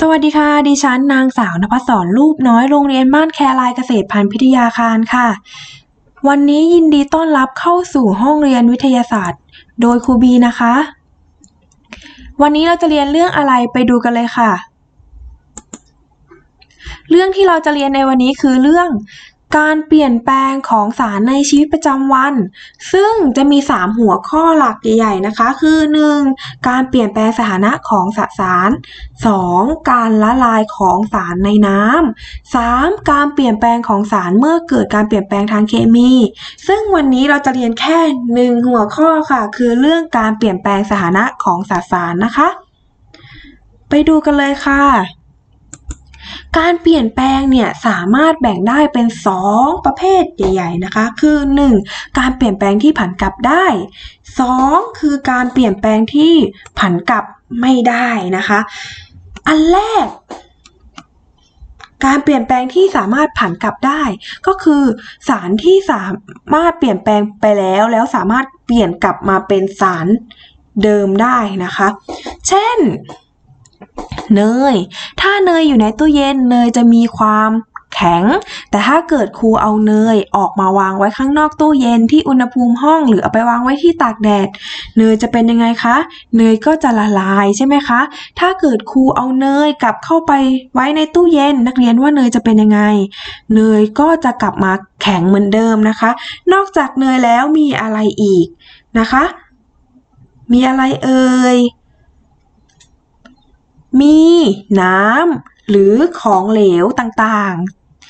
สวัสดีค่ะ ดิฉันนางสาวนภศรรูปน้อยโรงเรียนบ้านแครายเกษตรพันธุ์พิทยาคารค่ะ วันนี้ยินดีต้อนรับเข้าสู่ห้องเรียนวิทยาศาสตร์ โดยครูบีนะคะ วันนี้เราจะเรียนเรื่องอะไรไปดูกันเลยค่ะ เรื่องที่เราจะเรียนในวันนี้คือเรื่อง การเปลี่ยนแปลงของสารในชีวิตประจำวัน ซึ่งจะมี 3 หัวข้อหลักใหญ่ๆนะคะ คือ 1. การเปลี่ยนแปลงสถานะของสสาร 2. การละลายของสารในน้ำ 3. การเปลี่ยนแปลงของสารเมื่อเกิดการเปลี่ยนแปลงทางเคมี ซึ่งวันนี้เราจะเรียนแค่หนึ่งหัวข้อค่ะ คือเรื่องการเปลี่ยนแปลงสถานะของสสารนะคะ ไปดูกันเลยค่ะ การเปลี่ยนแปลงเนี่ยสามารถแบ่งได้เป็น 2 ประเภทใหญ่ๆนะคะ คือ 1. การเปลี่ยนแปลงที่ผันกลับได้ 2. คือการเปลี่ยนแปลงที่ผันกลับไม่ได้นะคะ อันแรก การเปลี่ยนแปลงที่สามารถผันกลับได้ ก็คือสารที่สามารถเปลี่ยนแปลงไปแล้วแล้วสามารถเปลี่ยนกลับมาเป็นสารเดิมได้นะคะ เช่น เนย ถ้าเนยอยู่ในตู้เย็นเนยจะมีความแข็ง แต่ถ้าเกิดครูเอาเนยออกมาวางไว้ข้างนอกตู้เย็นที่อุณหภูมิห้องหรือเอาไปวางไว้ที่ตากแดด เนยจะเป็นยังไงคะ เนยก็จะละลายใช่ไหมคะ ถ้าเกิดครูเอาเนยกลับเข้าไปไว้ในตู้เย็น นักเรียนว่าเนยจะเป็นยังไง เนยก็จะกลับมาแข็งเหมือนเดิมนะคะ นอกจากเนยแล้วมีอะไรอีกนะคะ มีอะไรเอ่ย มีน้ำหรือของเหลวต่าง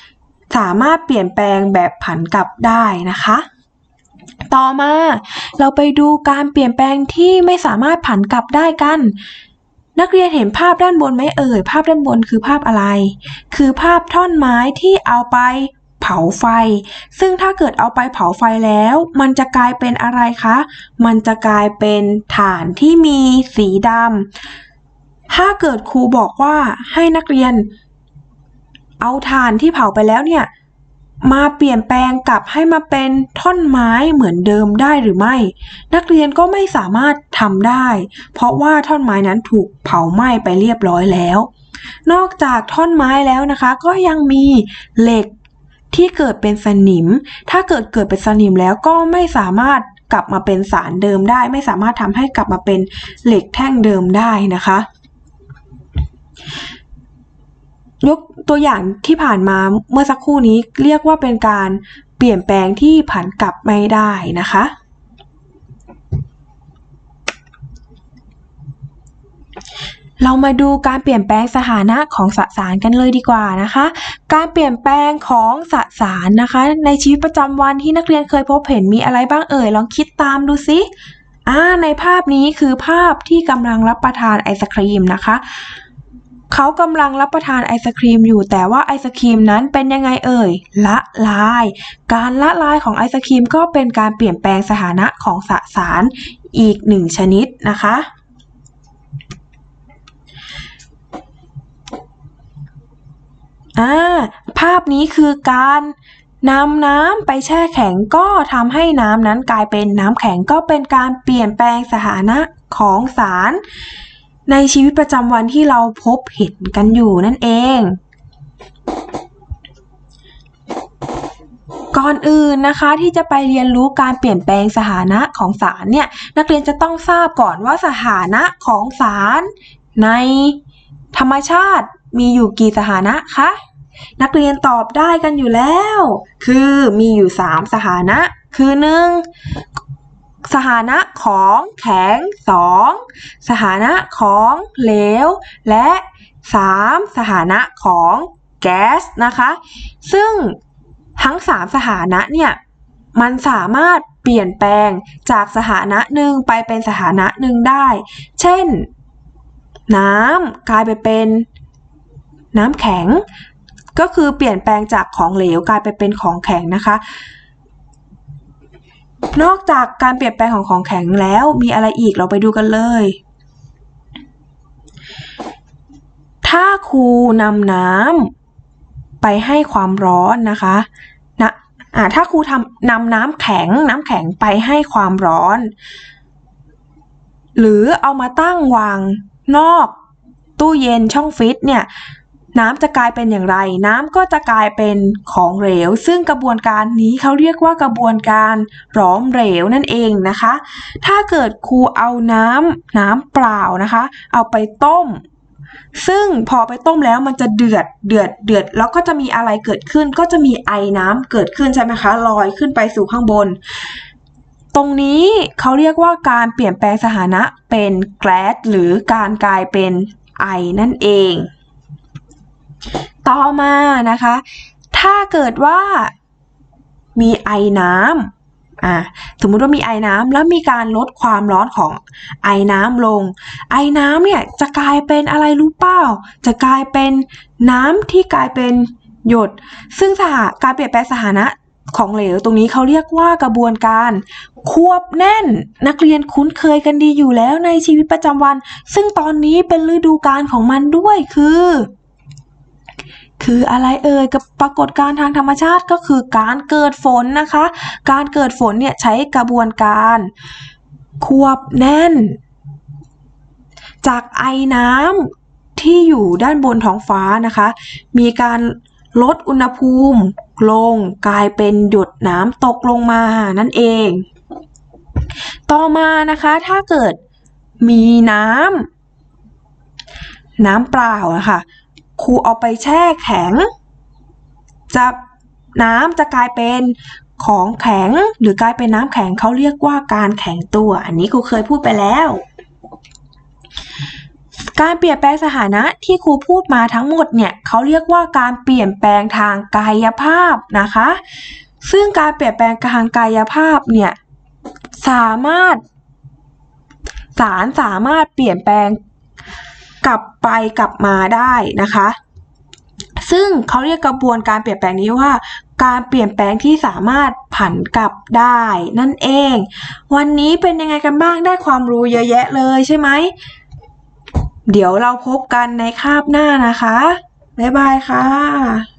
ๆ สามารถเปลี่ยนแปลงแบบผันกลับได้นะคะ ต่อมาเราไปดูการเปลี่ยนแปลงที่ไม่สามารถผันกลับได้กัน นักเรียนเห็นภาพด้านบนไหมเอ่ย ภาพด้านบนคือภาพอะไร คือภาพท่อนไม้ที่เอาไปเผาไฟ ซึ่งถ้าเกิดเอาไปเผาไฟแล้ว มันจะกลายเป็นอะไรคะ มันจะกลายเป็นถ่านที่มีสีดำ ถ้าเกิดครูบอกว่าให้นักเรียน เอาถ่านที่เผาไปแล้วเนี่ย มาเปลี่ยนแปลงกลับให้มาเป็นท่อนไม้เหมือนเดิมได้หรือไม่ นักเรียนก็ไม่สามารถทำได้ เพราะว่าท่อนไม้นั้นถูกเผาไหม้ไปเรียบร้อยแล้ว นอกจากท่อนไม้แล้วนะคะ ก็ยังมีเหล็กที่เกิดเป็นสนิม ถ้าเกิดเกิดเป็นสนิมแล้วก็ไม่สามารถกลับมาเป็นสารเดิมได้ ไม่สามารถทำให้กลับมาเป็นเหล็กแท่งเดิมได้นะคะ ยกตัวอย่างที่ผ่านมาเมื่อสักครู่นี้เรียกว่าเป็นการเปลี่ยนแปลงที่ผันกลับไม่ได้นะคะ เรามาดูการเปลี่ยนแปลงสถานะของสสารกันเลยดีกว่านะคะ การเปลี่ยนแปลงของสสารนะคะ ในชีวิตประจำวันที่นักเรียนเคยพบเห็นมีอะไรบ้างเอ่ยลองคิดตามดูสิอ่าในภาพนี้คือภาพที่กำลังรับประทานไอศครีมนะคะ เขากำลังรับประทานไอศครีมอยู่แต่ว่าไอศครีมนั้นเป็นยังไงเอ่ย ละลาย การละลายของไอศครีมก็เป็นการเปลี่ยนแปลงสถานะของสสารอีกหนึ่งชนิดนะคะอ่าภาพนี้คือการนำน้ำไปแช่แข็งก็ทำให้น้ำนั้นกลายเป็นน้ำแข็งก็เป็นการเปลี่ยนแปลงสถานะของสาร ในชีวิตประจำวันที่เราพบเห็นกันอยู่นั่นเอง ก่อนอื่นนะคะที่จะไปเรียนรู้การเปลี่ยนแปลงสถานะของสารเนี่ยนักเรียนจะต้องทราบก่อนว่าสถานะของสารในธรรมชาติมีอยู่กี่สถานะคะนักเรียนตอบได้กันอยู่แล้ว คือมีอยู่ 3 สถานะ คือ 1. สถานะของแข็ง 2. สถานะของเหลว และ 3. สถานะของแก๊สนะคะ ซึ่งทั้ง 3 สถานะเนี่ยมันสามารถเปลี่ยนแปลงจากสถานะหนึ่งไปเป็นสถานะหนึ่งได้ เช่น น้ำกลายไปเป็นน้ำแข็ง ก็คือเปลี่ยนแปลงจากของเหลวกลายไปเป็นของแข็งนะคะ นอกจากการเปลี่ยนแปลงของของแข็งแล้วมีอะไรอีกเราไปดูกันเลย ถ้าครูนำน้ำไปให้ความร้อนนะคะนะอ่าถ้าครูทำนำน้ำแข็งน้ำแข็งไปให้ความร้อน หรือเอามาตั้งวางนอกตู้เย็นช่องฟิตเนี่ย น้ำจะกลายเป็นอย่างไร น้ำก็จะกลายเป็นของเหลว ซึ่งกระบวนการนี้เขาเรียกว่ากระบวนการหลอมเหลวนั่นเองนะคะ ถ้าเกิดครูเอาน้ำน้ำเปล่านะคะ เอาไปต้ม ซึ่งพอไปต้มแล้วมันจะเดือดเดือดเดือด แล้วก็จะมีอะไรเกิดขึ้น ก็จะมีไอน้ำเกิดขึ้นใช่ไหมคะลอยขึ้นไปสู่ข้างบนตรงนี้เขาเรียกว่าการเปลี่ยนแปลงสถานะเป็นแก๊สหรือการกลายเป็นไอนั่นเอง ต่อมานะคะ ถ้าเกิดว่ามีไอน้ำอ่าสมมุติว่ามีไอน้ำแล้วมีการลดความร้อนของไอน้ำลง ไอน้ำเนี่ยจะกลายเป็นอะไรรู้เปล่า จะกลายเป็นน้ำที่กลายเป็นหยด ซึ่งสถาการเปลี่ยนแปลงสถานะของเหลวตรงนี้เขาเรียกว่ากระบวนการควบแน่น นักเรียนคุ้นเคยกันดีอยู่แล้วในชีวิตประจำวัน ซึ่งตอนนี้เป็นฤดูกาลของมันด้วยคือ คืออะไรเอ่ยกับปรากฏการณ์ทางธรรมชาติก็คือการเกิดฝนนะคะ การเกิดฝนเนี่ยใช้กระบวนการควบแน่น จากไอน้ำที่อยู่ด้านบนท้องฟ้านะคะ มีการลดอุณหภูมิลงกลายเป็นหยดน้ำตกลงมานั่นเอง ต่อมานะคะถ้าเกิดมีน้ำน้ำเปล่านะคะ ครูเอาไปแช่แข็ง จะน้ำจะกลายเป็นของแข็งหรือกลายเป็นน้ำแข็งเขาเรียกว่าการแข็งตัว อันนี้ครูเคยพูดไปแล้ว การเปลี่ยนแปลงสถานะที่ครูพูดมาทั้งหมดเนี่ยเขาเรียกว่าการเปลี่ยนแปลงทางกายภาพนะคะ ซึ่งการเปลี่ยนแปลงทางกายภาพเนี่ยสามารถสารสามารถเปลี่ยนแปลง กลับไปกลับมาได้นะคะ ซึ่งเขาเรียกกระบวนการเปลี่ยนแปลงนี้ว่า การเปลี่ยนแปลงที่สามารถผันกลับได้ นั่นเอง วันนี้เป็นยังไงกันบ้างได้ความรู้เยอะแยะเลยใช่ไหม เดี๋ยวเราพบกันในคาบหน้านะคะ บ๊ายบายค่ะ